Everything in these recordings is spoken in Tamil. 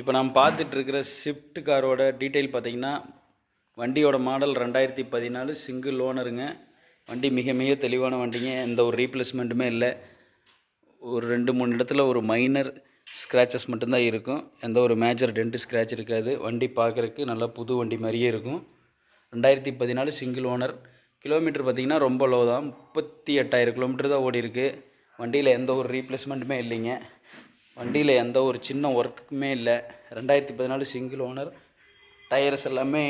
இப்போ நாம் பார்த்துட்டு இருக்கிற ஸ்விஃப்ட் காரோட டீட்டெயில் பார்த்தீங்கன்னா வண்டியோட மாடல் ரெண்டாயிரத்தி பதினாலு சிங்கிள் ஓனருங்க வண்டி மிக மிக தெளிவான வண்டிங்க எந்த ஒரு ரீப்ளேஸ்மெண்ட்டுமே இல்லை. ஒரு ரெண்டு மூணு இடத்துல ஒரு மைனர் ஸ்க்ராச்சஸ் மட்டும்தான் இருக்கும். எந்த ஒரு மேஜர் டென்ட் ஸ்க்ராட்ச் இருக்காது. வண்டி பார்க்குறக்கு நல்லா புது வண்டி மாதிரியே இருக்கும். ரெண்டாயிரத்தி பதினாலு சிங்கிள் ஓனர் கிலோமீட்டர் பார்த்திங்கன்னா ரொம்ப லோ தான். முப்பத்தி எட்டாயிரம் கிலோமீட்டர் தான் ஓடி இருக்குது வண்டியில் எந்த ஒரு ரீப்ளேஸ்மெண்ட்டுமே இல்லைங்க. வண்டியில் எந்த ஒரு சின்ன ஒர்க்குமே இல்லை. ரெண்டாயிரத்தி பதினாலு சிங்கிள் ஓனர் டயர்ஸ் எல்லாமே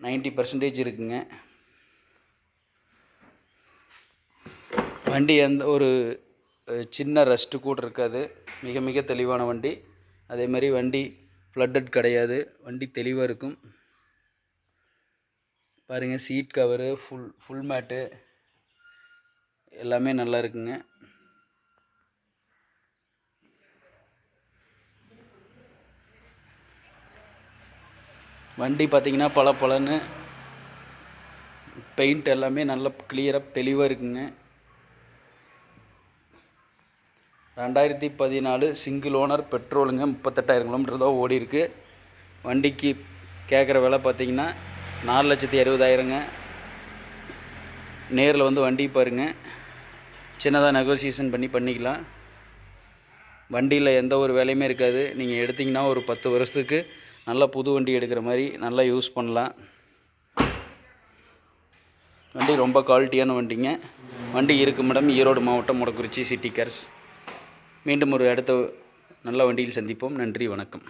90% பர்சன்டேஜ் இருக்குங்க. வண்டி எந்த ஒரு சின்ன ரஸ்ட்டு கூட இருக்காது. மிக மிக தெளிவான வண்டி. அதே மாதிரி வண்டி ஃப்ளட்டட் கிடையாது. வண்டி தெளிவாக இருக்கும். பாருங்கள் seat cover full full mat எல்லாமே நல்லா இருக்குங்க. வண்டி பார்த்தீங்கன்னா பல பலன்னு பெயிண்ட் எல்லாமே நல்லா கிளியராக தெளிவாக இருக்குங்க. ரெண்டாயிரத்தி பதினாலு சிங்கிள் ஓனர் பெட்ரோலுங்க முப்பத்தெட்டாயிரம் கிலோமீட்டர் தான் ஓடி இருக்கு. வண்டிக்கு கேட்குற விலை பார்த்திங்கன்னா நாலு லட்சத்தி அறுபதாயிரங்க. நேரில் வந்து வண்டி பாருங்க. சின்னதாக நெகோசியேஷன் பண்ணி பண்ணிக்கலாம். வண்டியில் எந்த ஒரு வேலையுமே இருக்காது. நீங்கள் எடுத்திங்கன்னா ஒரு பத்து வருஷத்துக்கு நல்ல புது வண்டி எடுக்கிற மாதிரி நல்லா யூஸ் பண்ணலாம். வண்டி ரொம்ப குவாலிட்டியான வண்டிங்க. வண்டி இருக்கும் இடம் ஈரோடு மாவட்டம் முடக்குறிச்சி சிட்டி கார்ஸ். மீண்டும் ஒரு அடுத்த நல்ல வண்டியில் சந்திப்போம். நன்றி வணக்கம்.